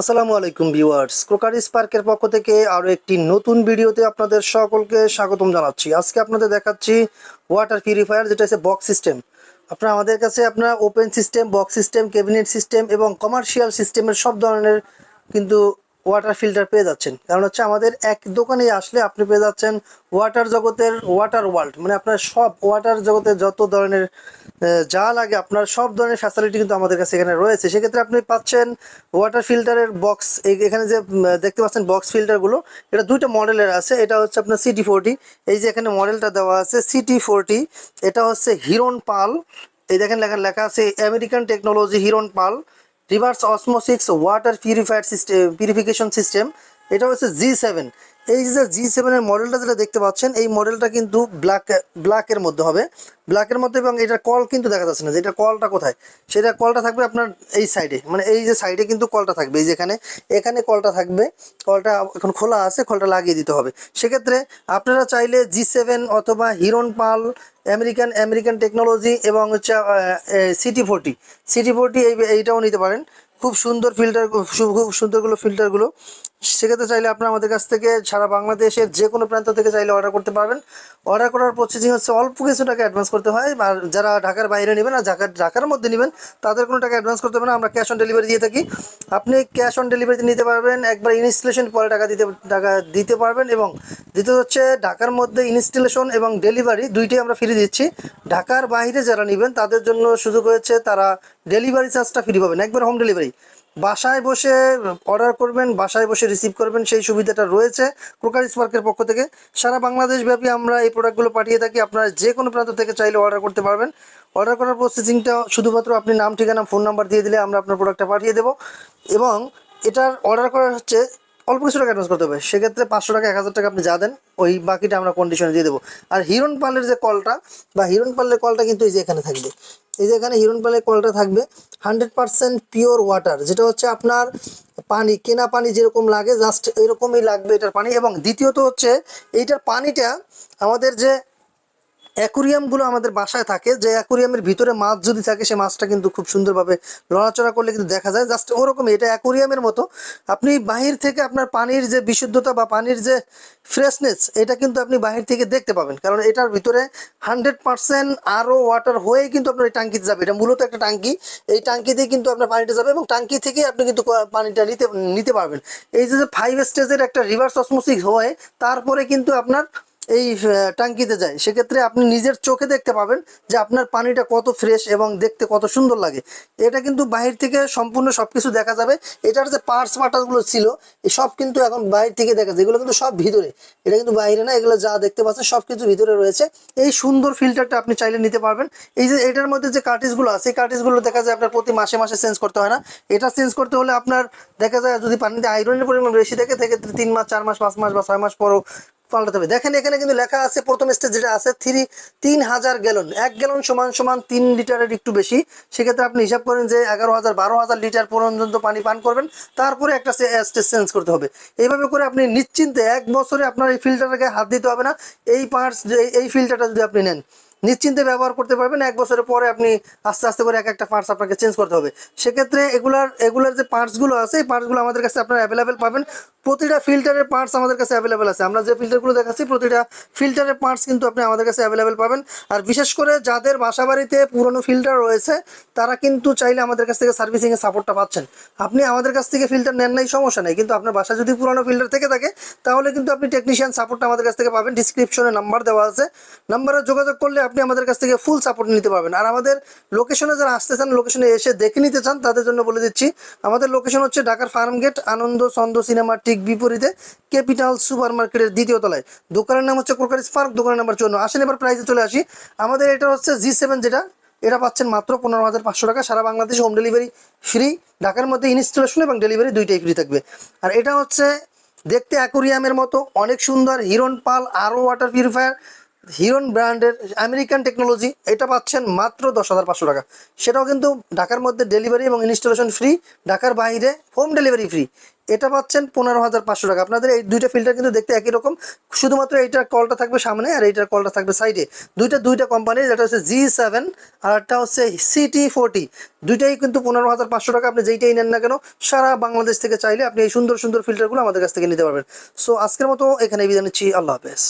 আসসালামু আলাইকুম viewers. Crockeries পার্কের পক্ষ থেকে আরও একটি নতুন ভিডিওতে আপনাদের সকলকে স্বাগতম জানাচ্ছি। আজকে আপনাদের দেখাচ্ছি ওয়াটার পিউরিফায়ার যেটা হচ্ছে বক্স সিস্টেম আপনারা আমাদের কাছে আপনার open system box system cabinet system এবং কমার্শিয়াল সিস্টেমের সব ধরনের কিন্তু ওয়াটার ফিল্টার পেয়ে যাচ্ছেন। কারণ হচ্ছে আমাদের এক দোকানে আসলে আপনি পেয়ে যাচ্ছেন ওয়াটার জগতের ওয়াটার ওয়ার্ল্ড মানে আপনার সব ওয়াটার জগতের যত ধরনের যা লাগে আপনার সব ধরনের ফ্যাসিলিটি কিন্তু আমাদের কাছে এখানে রয়েছে। সেক্ষেত্রে আপনি পাচ্ছেন ওয়াটার ফিল্টারের বক্স এখানে যে দেখতে পাচ্ছেন বক্স ফিল্টারগুলো এটা দুইটা মডেলের আছে। এটা হচ্ছে আপনার সিটি ফোরটি এই যে এখানে মডেলটা দেওয়া আছে সিটি ফোরটি এটা হচ্ছে হিরন পাল। এই দেখেন লেখা লেখা আছে American technology Hiran Pal reverse osmosis water purifier system purification system এটা হচ্ছে জি সেভেন এই যে জি সেভেনের মডেলটা যেটা দেখতে পাচ্ছেন, এই মডেলটা কিন্তু ব্ল্যাক ব্ল্যাকের মধ্যে হবে। ব্ল্যাকের মধ্যে এবং এটার কল কিন্তু দেখা যাচ্ছে না যে এটা কলটা কোথায়। সেটা কলটা থাকবে আপনার এই সাইডে মানে এই যে সাইডে কিন্তু কলটা থাকবে, এই যেখানে এখানে। কলটা থাকবে। কলটা এখন খোলা আছে কলটা লাগিয়ে দিতে হবে। সেক্ষেত্রে আপনারা চাইলে জি সেভেন অথবা Hiran Pal American American technology এবং হচ্ছে সিটি ফোরটি সিটি ফোরটি এই, এইটাও নিতে পারেন। খুব সুন্দর ফিল্টার খুব সুন্দরগুলো ফিল্টারগুলো সেক্ষেত্রে চাইলে আপনারা আমাদের কাছ থেকে সারা বাংলাদেশের যে কোনো প্রান্ত থেকে চাইলে অর্ডার করতে পারবেন। অর্ডার করার প্রসেসিং হচ্ছে অল্প কিছু টাকা অ্যাডভান্স করতে হয়। আর যারা ঢাকার বাইরে নেবেন আর ঢাকার ঢাকার মধ্যে নেবেন, তাদের কোনো টাকা অ্যাডভান্স করতে হবে না। আমরা ক্যাশ অন ডেলিভারি দিয়ে থাকি। আপনি ক্যাশ অন ডেলিভারিতে নিতে পারবেন, একবার ইনস্টলেশন পরে টাকা দিতে টাকা দিতে পারবেন এবং দ্বিতীয় হচ্ছে ঢাকার মধ্যে ইনস্টলেশন এবং ডেলিভারি দুইটাই আমরা ফ্রি দিচ্ছি। ঢাকার বাইরে যারা নেবেন, তাদের জন্য সুযোগ হয়েছে তারা ডেলিভারি চার্জটা ফ্রি পাবেন। একবার হোম ডেলিভারি বাসায় বসে অর্ডার করবেন, বাসায় বসে রিসিভ করবেন, সেই সুবিধাটা রয়েছে ক্রোকারি স্পার্কের পক্ষ থেকে। সারা বাংলাদেশ ব্যাপী আমরা এই প্রোডাক্টগুলো পাঠিয়ে থাকি, আপনারা যে কোনো প্রান্ত থেকে চাইলে অর্ডার করতে পারবেন। অর্ডার করার প্রসেসিংটা শুধুমাত্র আপনি নাম, ঠিকানা ফোন নাম্বার দিয়ে দিলে আমরা আপনার প্রোডাক্টটা পাঠিয়ে দেব। এবং এটার অর্ডার করা হচ্ছে অল্প কিছু টাকা অ্যাডভান্স করতে হবে। সেক্ষেত্রে পাঁচশো টাকা, এক হাজার টাকা আপনি যা দেন, ওই বাকিটা আমরা কন্ডিশনে দিয়ে দেবো। আর হিরন পালের যে কলটা, বা হিরন পালের কলটা কিন্তু এই যে এখানে থাকবে। এই যে এখানে হিরন পালের কলটা থাকবে হান্ড্রেড পারসেন্ট পিওর ওয়াটার যেটা হচ্ছে আপনার পানি, কেনা পানি যেরকম লাগে জাস্ট এরকমই লাগবে এটার পানি। এবং দ্বিতীয়ত হচ্ছে, এইটার পানিটা আমাদের যে অ্যাকুরিয়ামগুলো আমাদের বাসায় থাকে, যে অ্যাকুরিয়ামের ভিতরে মাছ যদি থাকে, সে মাছটা কিন্তু খুব সুন্দরভাবে নড়াচড়া করলে কিন্তু দেখা যায়। জাস্ট ওরকম এটা অ্যাকুরিয়ামের মতো। আপনি বাহির থেকে আপনার পানির যে বিশুদ্ধতা বা পানির যে ফ্রেশনেস এটা কিন্তু আপনি বাহির থেকে দেখতে পাবেন। কারণ এটার ভিতরে হান্ড্রেড পার্সেন্ট আরও ওয়াটার হয়ে কিন্তু আপনার এই টাঙ্কিতে যাবে। এটা মূলত একটা টাঙ্কি। এই টাঙ্কিতেই কিন্তু আপনার পানিটা যাবে এবং টাঙ্কি থেকেই আপনি কিন্তু পানিটা নিতে নিতে পারবেন। এই যে ফাইভ স্টেজের একটা রিভার্স অসমোসিস হয়ে, তারপরে কিন্তু আপনার এই ট্যাঙ্কিতে যায়। সেক্ষেত্রে আপনি নিজের চোখে দেখতে পাবেন যে আপনার পানিটা কত ফ্রেশ এবং দেখতে কত সুন্দর লাগে। এটা কিন্তু বাহির থেকে সম্পূর্ণ সব কিছু দেখা যাবে। এটার যে পার্টস পাটাগুলো ছিল সব কিন্তু এখন বাহির থেকে দেখা যায়। এগুলো কিন্তু সব ভিতরে। এটা কিন্তু বাইরে না, এগুলো যা দেখতে পাচ্ছেন সব কিছু ভিতরে রয়েছে। এই সুন্দর ফিল্টারটা আপনি চাইলে নিতে পারবেন। এই যে, এটার মধ্যে যে কার্টিসগুলো আছে, এই কার্টিসগুলো দেখা যায় আপনার প্রতি মাসে মাসে চেঞ্জ করতে হয় না। এটা চেঞ্জ করতে হলে আপনার দেখা যায় যদি পানিতে আয়রনের পরিমাণ বেশি থাকে থেকে তিন মাস, চার মাস, পাঁচ মাস বা ছয় মাস পরও পাল্টাতে হবে। দেখেন এখানে কিন্তু লেখা আছে, প্রথম স্টেজ যেটা আছে থ্রি তিন হাজার গ্যালন এক গ্যালন সমান সমান তিন লিটারের একটু বেশি। সেক্ষেত্রে আপনি হিসাব করেন যে এগারো হাজার, বারো হাজার লিটার পর্যন্ত পানি পান করবেন। তারপরে একটা স্টেজ চেঞ্জ করতে হবে। এইভাবে করে আপনি নিশ্চিন্তে এক বছরে আপনার এই ফিল্টারটাকে হাত দিতে হবে না। এই পার্টস এই ফিল্টারটা যদি আপনি নেন। নিশ্চিন্তে ব্যবহার করতে পারবেন। এক বছরের পরে আপনি আস্তে আস্তে করে এক একটা পার্টস আপনাকে চেঞ্জ করতে হবে। সেক্ষেত্রে এগুলার এগুলার যে পার্টসগুলো আছে, এই পার্টসগুলো আমাদের কাছে আপনারা অ্যাভেলেবেল পাবেন। প্রতিটা ফিল্টারের পার্টস আমাদের কাছে অ্যাভেলেবেল আছে। আমরা যে ফিল্টারগুলো দেখাচ্ছি, প্রতিটা ফিল্টারের পার্টস কিন্তু আপনি আমাদের কাছে অ্যাভেলেবেল পাবেন। আর বিশেষ করে যাদের বাসা বাড়িতে পুরনো ফিল্টার রয়েছে, তারা কিন্তু চাইলে আমাদের কাছ থেকে সার্ভিসিংয়ের সাপোর্টটা পাচ্ছেন। আপনি আমাদের কাছ থেকে ফিল্টার নেন নাই, সমস্যা নেই। কিন্তু আপনার বাসা যদি পুরনো ফিল্টার থেকে থাকে, তাহলে কিন্তু আপনি টেকনিশিয়ান সাপোর্টটা আমাদের কাছ থেকে পাবেন। ডিসক্রিপশনে নাম্বার দেওয়া আছে। নাম্বারে যোগাযোগ করলে আপনি আমাদের কাছ থেকে ফুল সাপোর্ট নিতে পারবেন। আর আমাদের লোকেশনে যারা আসতে চান লোকেশনে এসে দেখে নিতে চান, তাদের জন্য বলে দিচ্ছি, আমাদের লোকেশন হচ্ছে ঢাকার ফার্ম গেট, আনন্দ ছন্দ সিনেমার ঠিক বিপরীতে, ক্যাপিটাল সুপার মার্কেটের দ্বিতীয় তলায়। দোকানের নাম হচ্ছে কোরকারিস পার্ক দোকানের নাম্বার চুয়ান্ন। আসেন এবার প্রাইসে চলে আসি। আমাদের এটা হচ্ছে জি সেভেন যেটা, এটা পাচ্ছেন মাত্র পনেরো হাজার পাঁচশো টাকা। সারা বাংলাদেশে হোম ডেলিভারি ফ্রি ঢাকার মধ্যে ইনস্টলেশন এবং ডেলিভারি দুইটাই ফ্রি থাকবে। আর এটা হচ্ছে দেখতে অ্যাকোরিয়ামের মতো, অনেক সুন্দর হিরন পাল, আরও ওয়াটার পিউরিফায়ার হিরন ব্র্যান্ডের আমেরিকান টেকনোলজি, এটা পাচ্ছেন মাত্র দশ হাজার পাঁচশো টাকা। সেটাও কিন্তু ঢাকার মধ্যে ডেলিভারি এবং ইনস্টলেশন ফ্রি, ঢাকার বাইরে হোম ডেলিভারি ফ্রি। এটা পাচ্ছেন পনেরো হাজার পাঁচশো টাকা। আপনাদের এই দুইটা ফিল্টার কিন্তু দেখতে একই রকম। শুধুমাত্র এইটার কলটা থাকবে সামনে আর এইটার কলটা থাকবে সাইডে। দুইটা দুইটা কোম্পানির যেটা হচ্ছে জি সেভেন আর একটা হচ্ছে সিটি ফোরটি দুইটাই কিন্তু পনেরো হাজার পাঁচশো টাকা। আপনি যেইটাই নেন না কেন, সারা বাংলাদেশ থেকে চাইলে আপনি এই সুন্দর সুন্দর ফিল্টারগুলো আমাদের কাছ থেকে নিতে পারবেন। সো আজকের মতো এখানে বিদায় নিচ্ছি। আল্লাহ হাফেজ।